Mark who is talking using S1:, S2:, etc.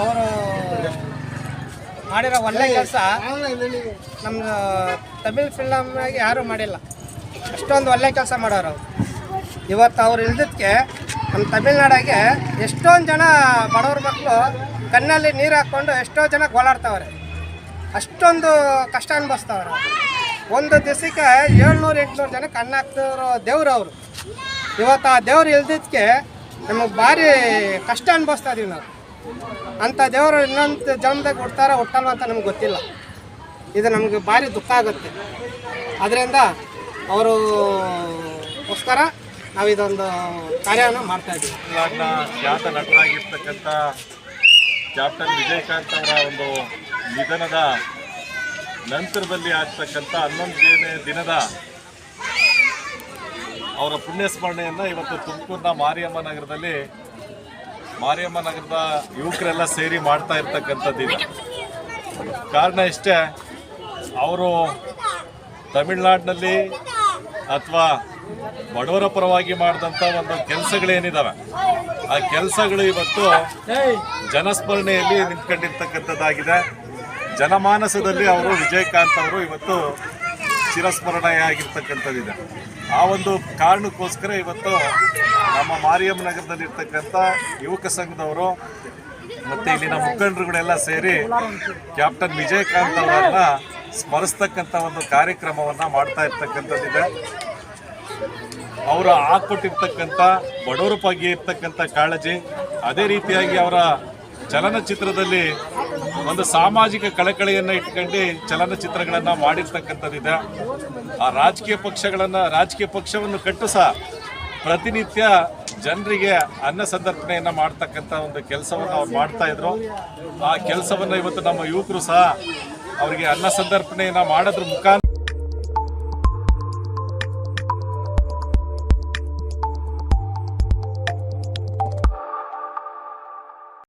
S1: ಅವರು ಮಾಡಿರೋ ಒಳ್ಳೆ ಕೆಲಸ ನಮ್ಮ ತಮಿಳ್ ಫಿಲಮ್ನಾಗ ಯಾರೂ ಮಾಡಿಲ್ಲ. ಅಷ್ಟೊಂದು ಒಳ್ಳೆ ಕೆಲಸ ಮಾಡೋರು ಅವ್ರು. ಇವತ್ತು ಅವ್ರು ಇಲ್ದಕ್ಕೆ ನಮ್ಮ ತಮಿಳ್ನಾಡಾಗೆ ಎಷ್ಟೊಂದು ಜನ ಬಡವ್ರ ಮಕ್ಕಳು ಕಣ್ಣಲ್ಲಿ ನೀರು ಹಾಕ್ಕೊಂಡು ಎಷ್ಟೋ ಜನ ಗೋಳಾಡ್ತಾವ್ರೆ ಅಷ್ಟೊಂದು ಕಷ್ಟ ಅನುಭವಿಸ್ತವ್ರೆ ಒಂದು ದಿವಸಕ್ಕೆ ಏಳ್ನೂರು ಎಂಟುನೂರು ಜನ ಕಣ್ಣು ಹಾಕ್ತಿರೋ ದೇವ್ರು ಅವರು. ಇವತ್ತು ಆ ದೇವ್ರು ಇಲ್ದಿದ್ದಕ್ಕೆ ನಮಗೆ ಭಾರಿ ಕಷ್ಟ ಅನುಭವಿಸ್ತಾ ಇದೀವಿ ನಾವು. ಅಂಥ ದೇವರು ಇನ್ನೊಂದು ಜನ್ಮದಾಗ ಹುಡ್ತಾರ ಹುಟ್ಟಲ್ವ ಅಂತ ನಮ್ಗೆ ಗೊತ್ತಿಲ್ಲ. ಇದು ನಮಗೆ ಭಾರಿ ದುಃಖ ಆಗುತ್ತೆ. ಅದರಿಂದ ಅವರು ಗೋಸ್ಕರ ನಾವು ಇದೊಂದು ಕಾರ್ಯವನ್ನು ಮಾಡ್ತಾ ಇದ್ದೀವಿ
S2: ನಟರಾಗಿರ್ತಕ್ಕಂಥ ಕ್ಯಾಪ್ಟನ್ ವಿಜಯಕಾಂತ್ ಅವರ ಒಂದು ನಿಧನದ ನಂತರದಲ್ಲಿ ಆಗ್ತಕ್ಕಂಥ ಹನ್ನೊಂದನೇ ದಿನದ ಅವರ ಪುಣ್ಯ ಸ್ಮರಣೆಯನ್ನು ಇವತ್ತು ತುಮಕೂರಿನ ಮಾರಿಯಮ್ಮ ನಗರದಲ್ಲಿ ಮಾರಿಯಮ್ಮ ನಗರದ ಯುವಕರೆಲ್ಲ ಸೇರಿ ಮಾಡ್ತಾ ಇರ್ತಕ್ಕಂಥದ್ದು ಇದು. ಕಾರಣ ಇಷ್ಟೇ, ಅವರು ತಮಿಳ್ನಾಡಿನಲ್ಲಿ ಅಥವಾ ಬಡವರ ಪರವಾಗಿ ಮಾಡಿದಂಥ ಒಂದು ಕೆಲಸಗಳೇನಿದ್ದಾವೆ ಆ ಕೆಲಸಗಳು ಇವತ್ತು ಜನಸ್ಮರಣೆಯಲ್ಲಿ ನಿಂತ್ಕೊಂಡಿರ್ತಕ್ಕಂಥದ್ದಾಗಿದೆ. ಜನಮಾನಸದಲ್ಲಿ ಅವರು ವಿಜಯಕಾಂತ್ ಅವರು ಇವತ್ತು ಚಿರಸ್ಮರಣೆಯಾಗಿರ್ತಕ್ಕಂಥದ್ದಿದೆ. ಆ ಒಂದು ಕಾರಣಕ್ಕೋಸ್ಕರ ಇವತ್ತು ನಮ್ಮ ಮಾರಿಯಮ್ಮ ನಗರದಲ್ಲಿರ್ತಕ್ಕಂಥ ಯುವಕ ಸಂಘದವರು ಮತ್ತು ಇಲ್ಲಿನ ಮುಖಂಡರುಗಳೆಲ್ಲ ಸೇರಿ ಕ್ಯಾಪ್ಟನ್ ವಿಜಯಕಾಂತ್ ಅವರನ್ನ ಸ್ಮರಿಸ್ತಕ್ಕಂಥ ಒಂದು ಕಾರ್ಯಕ್ರಮವನ್ನು ಮಾಡ್ತಾ ಇರ್ತಕ್ಕಂಥದ್ದಿದೆ. ಅವರು ಹಾಕೊಟ್ಟಿರ್ತಕ್ಕಂಥ ಬಡವರ ಬಗ್ಗೆ ಇರ್ತಕ್ಕಂಥ ಕಾಳಜಿ, ಅದೇ ರೀತಿಯಾಗಿ ಅವರ ಚಲನಚಿತ್ರದಲ್ಲಿ ಒಂದು ಸಾಮಾಜಿಕ ಕಳಕಳಿಯನ್ನು ಇಟ್ಕೊಂಡು ಚಲನಚಿತ್ರಗಳನ್ನು ಮಾಡಿರ್ತಕ್ಕಂಥದ್ದಿದೆ. ಆ ರಾಜಕೀಯ ಪಕ್ಷಗಳನ್ನು, ರಾಜಕೀಯ ಪಕ್ಷವನ್ನು ಕಟ್ಟು ಸಹ ಪ್ರತಿನಿತ್ಯ ಜನರಿಗೆ ಅನ್ನ ಸಂದರ್ಪಣೆಯನ್ನು ಮಾಡ್ತಕ್ಕಂಥ ಒಂದು ಕೆಲಸವನ್ನು ಅವ್ರು ಮಾಡ್ತಾ ಇದ್ರು. ಆ ಕೆಲಸವನ್ನು ಇವತ್ತು ನಮ್ಮ ಯುವಕರು ಸಹ ಅವರಿಗೆ ಅನ್ನ ಸಂದರ್ಪಣೆಯನ್ನು ಮಾಡೋದ್ರ ಮುಖಾಂತರ